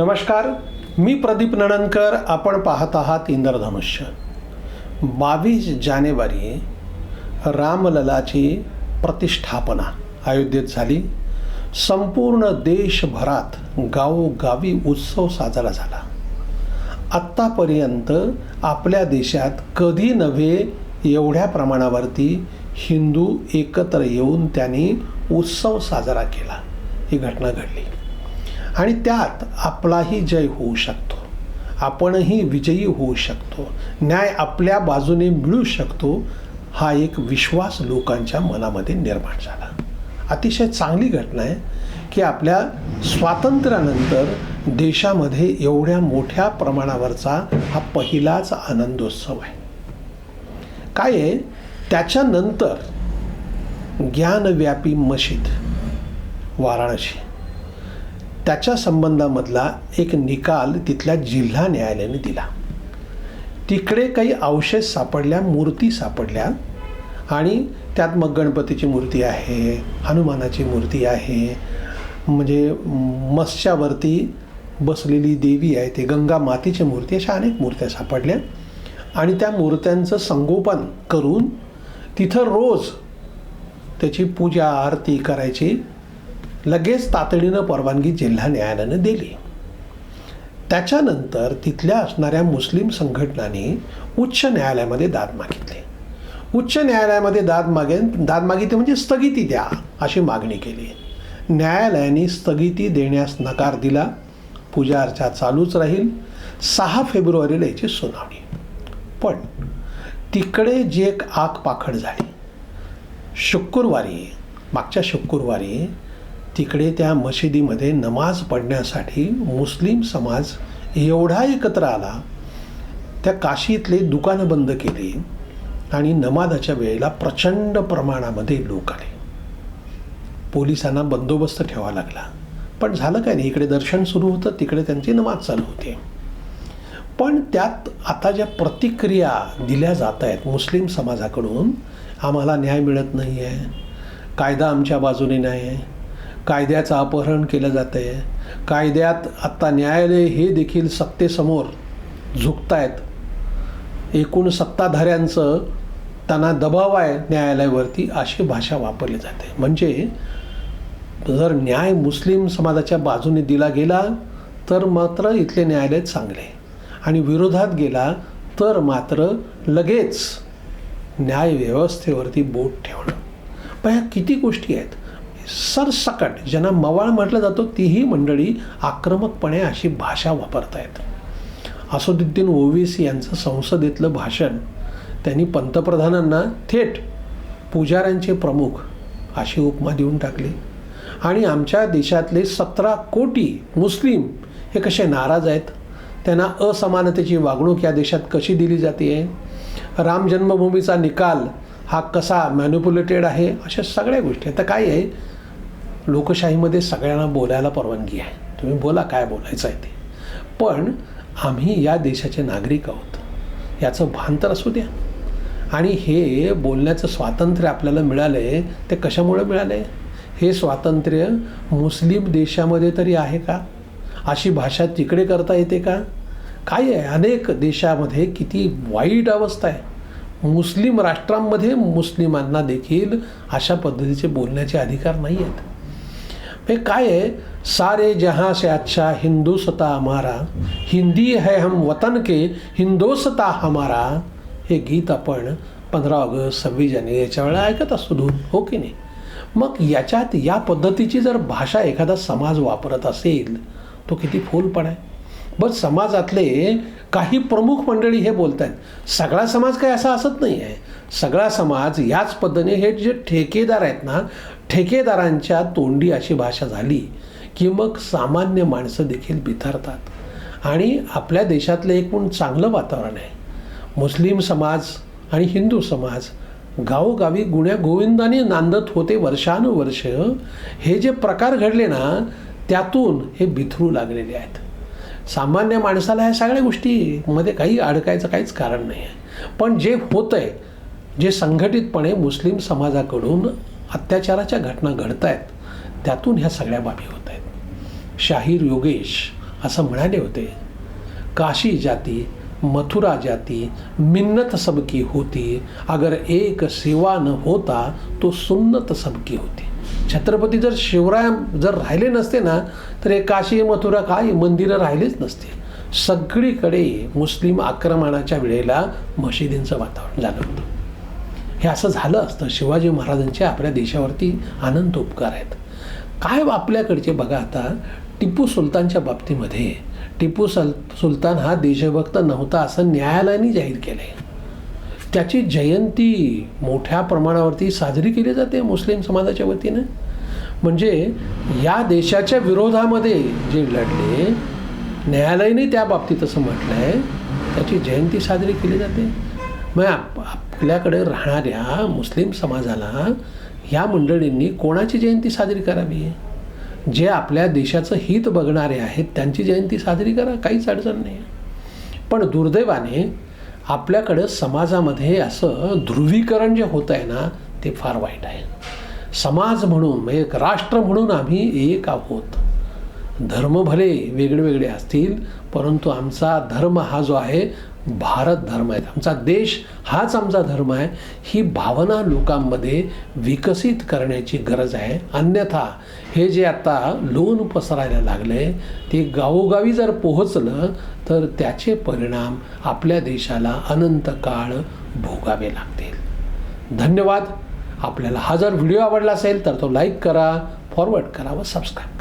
नमस्कार मी प्रदीप नणनकर आपण पाहत आहात इंद्रधनुष्य. बावीस जानेवारी रामललाची प्रतिष्ठापना अयोध्येत झाली. संपूर्ण देशभरात गावोगावी उत्सव साजरा झाला. आत्तापर्यंत आपल्या देशात कधी नव्हे एवढ्या प्रमाणावरती हिंदू एकत्र येऊन त्यांनी उत्सव साजरा केला. ही घटना घडली. आणि त्यात आपलाही जय होऊ शकतो. आपणही विजयी होऊ शकतो. न्याय आपल्या बाजूने मिळू शकतो हा एक विश्वास लोकांच्या मनामध्ये निर्माण झाला. अतिशय चांगली घटना आहे की आपल्या स्वातंत्र्यानंतर देशामध्ये एवढ्या मोठ्या प्रमाणावरचा हा पहिलाच आनंदोत्सव आहे. काय आहे? त्याच्यानंतर ज्ञानव्यापी मशीद वाराणसी. त्याच्या संबंधामधला एक निकाल तिथल्या जिल्हा न्यायालयाने दिला. तिकडे काही अवशेष सापडल्या मूर्ती सापडल्या आणि त्यात मग गणपतीची मूर्ती आहे हनुमानाची मूर्ती आहे. म्हणजे मत्स्यावरती बसलेली देवी आहे ते गंगा मातेची मूर्ती अशा अनेक मूर्त्या सापडल्या. आणि त्या मूर्त्यांचं संगोपन करून तिथं रोज त्याची पूजा आरती करायची. लगेच तातडीनं परवानगी जिल्हा न्यायालयानं दिली. त्याच्यानंतर तिथल्या असणाऱ्या मुस्लिम संघटनांनी उच्च न्यायालयामध्ये दाद मागितली. उच्च न्यायालयामध्ये दाद मागे दाद मागितली म्हणजे स्थगिती द्या अशी मागणी केली. न्यायालयाने स्थगिती देण्यास नकार दिला. पूजा अर्चा चालूच राहील. सहा फेब्रुवारीला याची सुनावणी. पण तिकडे जे एक आग पाखड झाली. शुक्रवारी मागच्या शुक्रवारी तिकडे त्या मशिदीमध्ये नमाज पडण्यासाठी मुस्लिम समाज एवढा एकत्र आला त्या काशीतले दुकानं बंद केली आणि नमाजाच्या वेळेला प्रचंड प्रमाणामध्ये लोक आले. पोलिसांना बंदोबस्त ठेवावा लागला. पण झालं काय नाही इकडे दर्शन सुरू होतं तिकडे त्यांची नमाज चालू होते. पण त्यात आता ज्या प्रतिक्रिया दिल्या जात आहेत मुस्लिम समाजाकडून आम्हाला न्याय मिळत नाही आहे कायदा आमच्या बाजूने नाही आहे कायद्याचं अपहरण केलं जातं आहे कायद्यात आत्ता न्यायालय हे देखील सत्तेसमोर झुकत आहेत एकूण सत्ताधाऱ्यांचं त्यांना दबाव आहे न्यायालयावरती अशी भाषा वापरली जाते. म्हणजे जर न्याय मुस्लिम समाजाच्या बाजूने दिला गेला तर मात्र इथले न्यायालय चांगले. आणि विरोधात गेला तर मात्र लगेच न्याय व्यवस्थेवरती बोट ठेवणं. पण ह्या किती गोष्टी आहेत? सरसकट. ज्यांना मवाळ म्हटलं जातो तीही मंडळी आक्रमकपणे अशी भाषा वापरत आहेत असुद्दीन ओवेसी यांचं संसदेतलं भाषण त्यांनी पंतप्रधानांना थेट पुजाऱ्यांचे प्रमुख अशी उपमा देऊन टाकली. आणि आमच्या देशातले सतरा कोटी मुस्लिम हे कसे नाराज आहेत? त्यांना असमानतेची वागणूक या देशात कशी दिली जाते राम जन्मभूमीचा निकाल हा कसा मॅन्युप्युलेटेड आहे? अशा सगळ्या गोष्टी आता काय आहे? लोकशाहीमध्ये सगळ्यांना बोलायला परवानगी आहे. तुम्ही बोला काय बोलायचं आहे ते. पण आम्ही या देशाचे नागरिक आहोत. याचं भान तर असू द्या. आणि हे बोलण्याचं स्वातंत्र्य आपल्याला मिळालं आहे ते कशामुळे मिळालं आहे हे स्वातंत्र्य मुस्लिम देशामध्ये तरी आहे का? अशी भाषा तिकडे करता येते का? काय आहे? अनेक देशामध्ये किती वाईट अवस्था आहे. मुस्लिम राष्ट्रांमध्ये मुस्लिमांना देखील अशा पद्धतीचे बोलण्याचे अधिकार नाही आहेत. हे काय आहे? सारे जहाँ से अच्छा हिंदुसता हमारा हिंदी है हम वतन के हिंदोसता हमारा। हे गीत आपण पंधरा ऑगस्ट सव्वीस जानेवारी याच्या वेळेला ऐकत असतो धून हो की नाही? मग याच्यात या पद्धतीची जर भाषा एखादा समाज वापरत असेल तो किती फोलपण आहे. बस समाजातले काही प्रमुख मंडळी हे बोलत आहेत सगळा समाज काही असा असत नाही आहे सगळा समाज याच पद्धतीने हे जे ठेकेदार आहेत ना ठेकेदारांच्या तोंडी अशी भाषा झाली की मग सामान्य माणसं देखील बिथरतात. आणि आपल्या देशातलं एकूण चांगलं वातावरण आहे. मुस्लिम समाज आणि हिंदू समाज गावोगावी गुण्या गोविंदाने नांदत होते वर्षानुवर्ष. हे जे प्रकार घडले ना त्यातून हे बिथरू लागलेले आहेत. सामान्य माणसाला ह्या सगळ्या गोष्टीमध्ये काही अडकायचं काहीच कारण नाही आहे पण जे होतं आहे जे संघटितपणे मुस्लिम समाजाकडून अत्याचाराच्या घटना घडत आहेत त्यातून ह्या सगळ्या बाबी होत आहेत शाहीर योगेश असं म्हणाले होते काशी जाती मथुरा जाती मिन्नत सबकी होती अगर एक सेवा न होता तो सुन्नत सबकी होती. छत्रपती जर शिवराय जर राहिले नसते ना तर हे काशी मथुरा काय मंदिरं राहिलेच नसते. सगळीकडे मुस्लिम आक्रमणाच्या वेळेला मशिदींचं वातावरण झालं होतं. हे असं झालं असतं. शिवाजी महाराजांचे आपल्या देशावरती आनंद उपकार आहेत. काय आपल्याकडचे बघा आता टिपू सुलतानच्या बाबतीमध्ये टिपू सल सुलतान हा देशभक्त नव्हता असं न्यायालयाने जाहीर केलं आहे त्याची जयंती मोठ्या प्रमाणावरती साजरी केली जाते मुस्लिम समाजाच्या वतीनं. म्हणजे या देशाच्या विरोधामध्ये जे लढले न्यायालयाने त्या बाबतीत असं म्हटलं आहे त्याची जयंती साजरी केली जाते. मग आप आपल्याकडे राहणाऱ्या मुस्लिम समाजाला या मंडळींनी कोणाची जयंती साजरी करावी? जे आपल्या देशाचं हित बघणारे आहेत त्यांची जयंती साजरी करा काहीच अडचण नाही. पण दुर्दैवाने आपल्याकडं समाजामध्ये असं ध्रुवीकरण जे होत आहे ना ते फार वाईट आहे. समाज म्हणून म्हणजे एक राष्ट्र म्हणून आम्ही एक आहोत. धर्म भले वेगळे वेगळे असतील परंतु आमचा धर्म हा जो आहे भारत धर्म आहे. आमचा देश हाच आमचा धर्म आहे. ही भावना लोकांमध्ये विकसित करण्याची गरज आहे. अन्यथा हे जे आता लोन पसरायला लागले ते गावोगावी जर पोहोचलं तर त्याचे परिणाम आपल्या देशाला अनंत काळ भोगावे लागतील. धन्यवाद. आपल्याला हा जर व्हिडिओ आवडला असेल तर तो लाईक करा फॉरवर्ड करा व सबस्क्राईब करा.